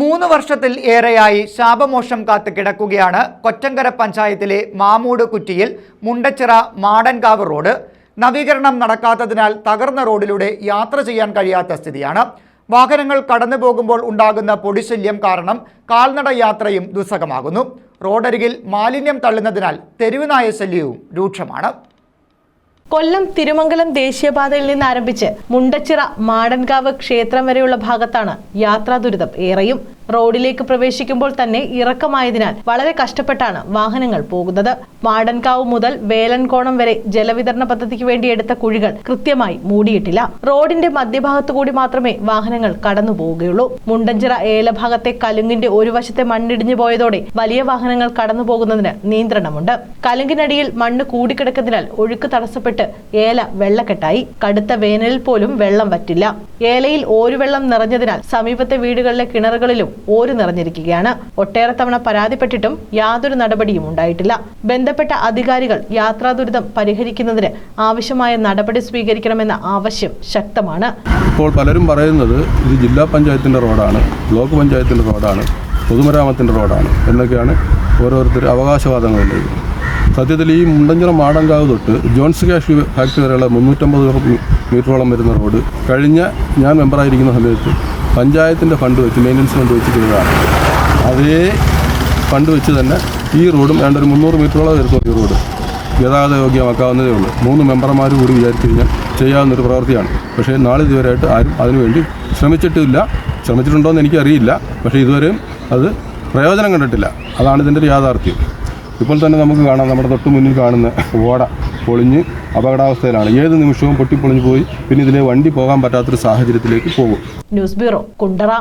മൂന്ന് വർഷത്തിൽ ഏറെയായി ശാപമോഷം കാത്ത് കിടക്കുകയാണ് കൊറ്റങ്കര പഞ്ചായത്തിലെ മാമൂട് കുറ്റിയിൽ മുണ്ടച്ചിറ മാടൻകാവ് റോഡ്. നവീകരണം നടക്കാത്തതിനാൽ തകർന്ന റോഡിലൂടെ യാത്ര ചെയ്യാൻ കഴിയാത്ത സ്ഥിതിയാണ്. വാഹനങ്ങൾ കടന്നു പോകുമ്പോൾ ഉണ്ടാകുന്ന പൊടിശല്യം കാരണം കാൽനട യാത്രയും ദുസ്സഹമാകുന്നു. റോഡരികിൽ മാലിന്യം തള്ളുന്നതിനാൽ തെരുവുനായ ശല്യവും രൂക്ഷമാണ്. കൊല്ലം തിരുമംഗലം ദേശീയപാതയിൽ നിന്ന് ആരംഭിച്ച് മുണ്ടച്ചിറ മാടൻകാവ് ക്ഷേത്രം വരെയുള്ള ഭാഗത്താണ് യാത്രാ ദുരിതം ഏറെയും റോഡിലേക്ക് പ്രവേശിക്കുമ്പോൾ തന്നെ ഇറക്കമായതിനാൽ വളരെ കഷ്ടപ്പെട്ടാണ് വാഹനങ്ങൾ പോകുന്നത്. മാടൻകാവ് മുതൽ വേലൻകോണം വരെ ജലവിതരണ പദ്ധതിക്ക് വേണ്ടി എടുത്ത കുഴികൾ കൃത്യമായി മൂടിയിട്ടില്ല. റോഡിന്റെ മധ്യഭാഗത്തു കൂടി മാത്രമേ വാഹനങ്ങൾ കടന്നു പോവുകയുള്ളൂ മുണ്ടഞ്ചിറ ഏലഭാഗത്തെ കലുങ്കിന്റെ ഒരു വശത്തെ മണ്ണിടിഞ്ഞു പോയതോടെ വലിയ വാഹനങ്ങൾ കടന്നു പോകുന്നതിന് നിയന്ത്രണമുണ്ട്. കലുങ്കിനടിയിൽ മണ്ണ് കൂടിക്കിടക്കുന്നതിനാൽ ഒഴുക്ക് തടസ്സപ്പെട്ട് ഏല വെള്ളക്കെട്ടായി. കടുത്ത വേനലിൽ പോലും വെള്ളം വറ്റില്ല. ഏലയിൽ ഓരുവെള്ളം നിറഞ്ഞതിനാൽ സമീപത്തെ വീടുകളിലെ കിണറുകളിലും ഓര് നിറഞ്ഞിരിക്കുകയാണ്. ഒട്ടേറെ തവണ പരാതിപ്പെട്ടിട്ടും യാതൊരു നടപടിയും ഉണ്ടായിട്ടില്ല. ബന്ധപ്പെട്ട അധികാരികൾ യാത്രാ ദുരിതം പരിഹരിക്കുന്നതിന് ആവശ്യമായ നടപടി സ്വീകരിക്കണമെന്ന ആവശ്യം ശക്തമാണ്. ഇപ്പോൾ പലരും പറയുന്നത് ഇത് ജില്ലാ പഞ്ചായത്തിന്റെ റോഡാണ് ബ്ലോക്ക് പഞ്ചായത്തിന്റെ റോഡാണ് പൊതുമരാമത്തിന്റെ റോഡാണ് എന്നൊക്കെയാണ് ഓരോരുത്തർ അവകാശവാദങ്ങൾ സത്യത്തിൽ ഈ മുണ്ടഞ്ചിറ മാടങ്കാവ് തൊട്ട് ജോൺസ് കാഷ് ഫാക്ടറി വരെയുള്ള മുന്നൂറ്റമ്പത് മീറ്ററോളം വരുന്ന റോഡ് കഴിഞ്ഞ ഞാൻ മെമ്പറായിരിക്കുന്ന സമയത്ത് പഞ്ചായത്തിന്റെ ഫണ്ട് വെച്ച് മെയിന്റനൻസ് ഫണ്ട് വെച്ച് അതേ ഫണ്ട് വെച്ച് തന്നെ ഈ റോഡും വേണ്ട ഒരു മുന്നൂറ് മീറ്ററോളം വരുത്തുള്ളൂ ഈ റോഡ്. ഗതാഗത യോഗ്യമാക്കാവുന്നതേ ഉള്ളൂ. മൂന്ന് മെമ്പർമാർ കൂടി വിചാരിച്ചു കഴിഞ്ഞാൽ ചെയ്യാവുന്നൊരു പ്രവൃത്തിയാണ്. പക്ഷേ നാളെ ഇതുവരെയായിട്ട് ആരും അതിനുവേണ്ടി ശ്രമിച്ചിട്ടില്ല. ശ്രമിച്ചിട്ടുണ്ടോ എന്ന് എനിക്കറിയില്ല. പക്ഷേ ഇതുവരെയും അത് പ്രയോജനം കണ്ടിട്ടില്ല. അതാണ് ഇതിന്റെ ഒരു യാഥാർത്ഥ്യം. ഇപ്പോൾ തന്നെ നമുക്ക് കാണാം നമ്മുടെ തൊട്ട് മുന്നിൽ കാണുന്ന ഓട. പൊളിഞ്ഞ് അപകടാവസ്ഥയിലാണ്. ഏത് നിമിഷവും പൊട്ടിപ്പൊളിഞ്ഞ് പോയി. പിന്നെ ഇതിലെ വണ്ടി പോകാൻ പറ്റാത്തൊരു സാഹചര്യത്തിലേക്ക് പോകും. News bureau Kundara.